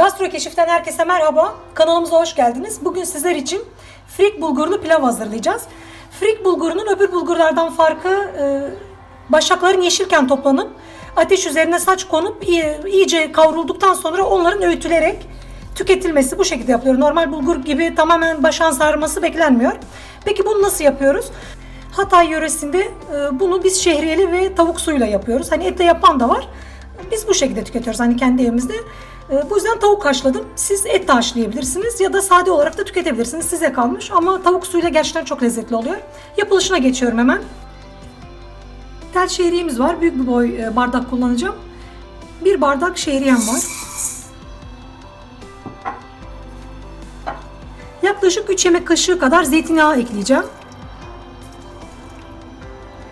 Gastro Keşif'ten herkese merhaba. Kanalımıza hoş geldiniz. Bugün sizler için frik bulgurlu pilav hazırlayacağız. Frik bulgurunun öbür bulgurlardan farkı e, başakların yeşilken toplanıp ateş üzerine saç konup iyi- iyice kavrulduktan sonra onların öğütülerek tüketilmesi bu şekilde yapılıyor. Normal bulgur gibi tamamen başan sarması beklenmiyor. Peki bunu nasıl yapıyoruz? Hatay yöresinde e, bunu biz şehriyeli ve tavuk suyuyla yapıyoruz. Hani etle yapan da var. Biz bu şekilde tüketiyoruz hani kendi evimizde. E, Bu yüzden tavuk haşladım. Siz et de haşlayabilirsiniz ya da sade olarak da tüketebilirsiniz. Size kalmış ama tavuk suyuyla gerçekten çok lezzetli oluyor. Yapılışına geçiyorum hemen. Tel şehriyemiz var. Büyük bir boy e, bardak kullanacağım. Bir bardak şehriyem var. Yaklaşık 3 yemek kaşığı kadar zeytinyağı ekleyeceğim.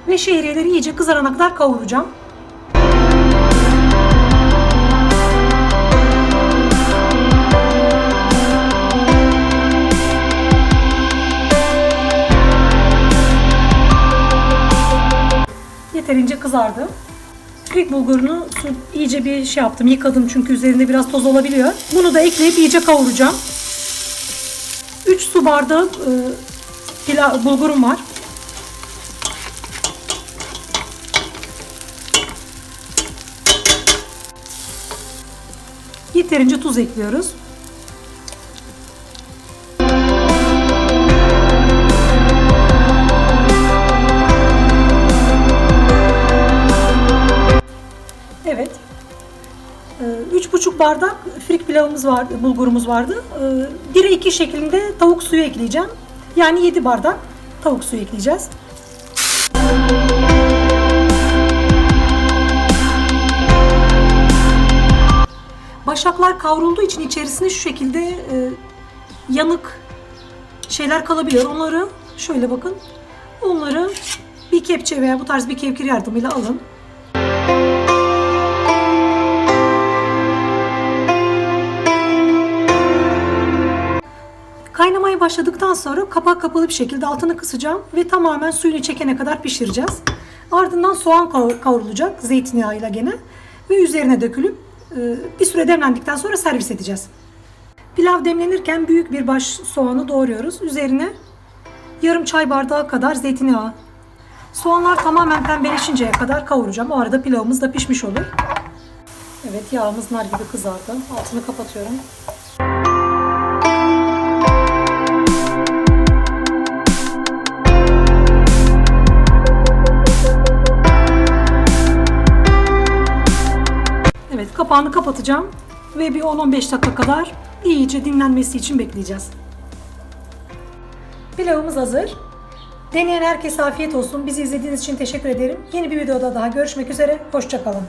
Ve şehriyeleri iyice kızarana kadar kavuracağım. Yeterince kızardı. Frik bulgurunu su, iyice bir şey yaptım, yıkadım çünkü üzerinde biraz toz olabiliyor. Bunu da ekleyip iyice kavuracağım. 3 su bardağı e, pilav, bulgurum var. Yeterince tuz ekliyoruz. Buçuk bardak frik pilavımız vardı, bulgurumuz vardı. Bire iki şeklinde tavuk suyu ekleyeceğim. Yani 7 bardak tavuk suyu ekleyeceğiz. Başaklar kavrulduğu için içerisinde şu şekilde e, yanık şeyler kalabiliyor. Onları şöyle bakın. Onları bir kepçe veya bu tarz bir kevkir yardımıyla alın. Kaynamaya başladıktan sonra kapak kapalı bir şekilde altını kısacağım ve tamamen suyunu çekene kadar pişireceğiz. Ardından soğan kavrulacak zeytinyağıyla gene ve üzerine dökülüp e, bir süre demlendikten sonra servis edeceğiz. Pilav demlenirken büyük bir baş soğanı doğruyoruz. Üzerine yarım çay bardağı kadar zeytinyağı. Soğanlar tamamen pembeleşinceye kadar kavuracağım. O arada pilavımız da pişmiş olur. Evet yağımız nar gibi kızardı. Altını kapatıyorum. Evet kapağını kapatacağım ve bir 10-15 dakika kadar iyice dinlenmesi için bekleyeceğiz. Pilavımız hazır. Deneyen herkese afiyet olsun. Bizi izlediğiniz için teşekkür ederim. Yeni bir videoda daha görüşmek üzere. Hoşçakalın.